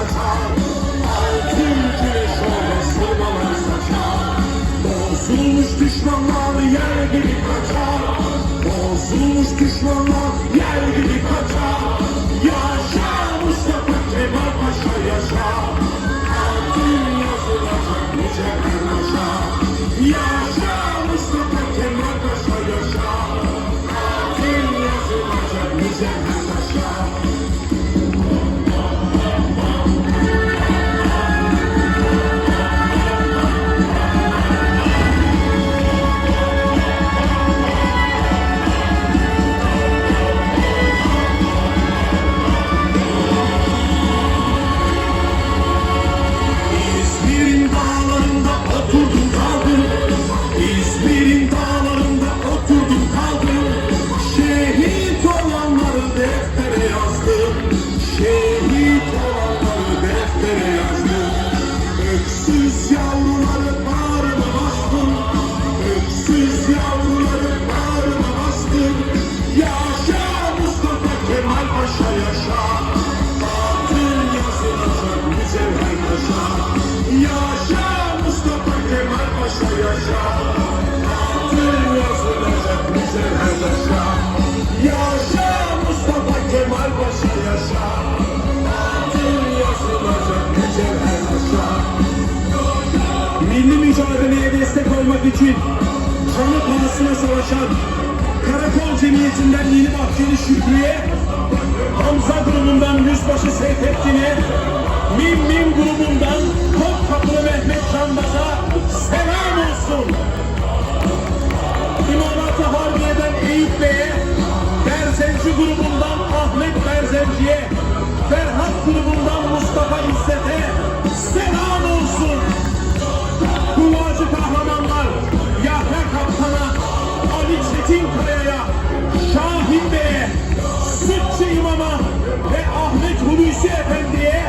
saçar düşmanlar yer gibi kaçar. Bozulmuş düşmanlar yer gibi kaçar. Deftere yazdım Öksüz yavruları bağrıma bastım Öksüz yavruları bağrıma bastım Yaşa Mustafa Kemal Paşa yaşa. Adın yazılacak mücevher taşa Yaşa. Mustafa Kemal Paşa yaşa Adın yazılacak mücevher taşa olmak için kanı pahasına savaşan Karakol Cemiyeti'nden Yeni Bahçeli Şükrü'ye Hamza grubundan Yüzbaşı Seyfettin'e Mim Mim grubundan Topkapılı Mehmet Canbaz'a selam olsun. İmamat-ı Harbiye'den Eyüp Bey'e Berzenci grubundan Ahmet Berzenci'ye Ferhat grubundan Mustafa İsset'e Kaptan'a, Ali Çetinkaya'ya, Şahin Bey'e, Sıkçı İmam'a ve Ahmet Hulusi Efendi'ye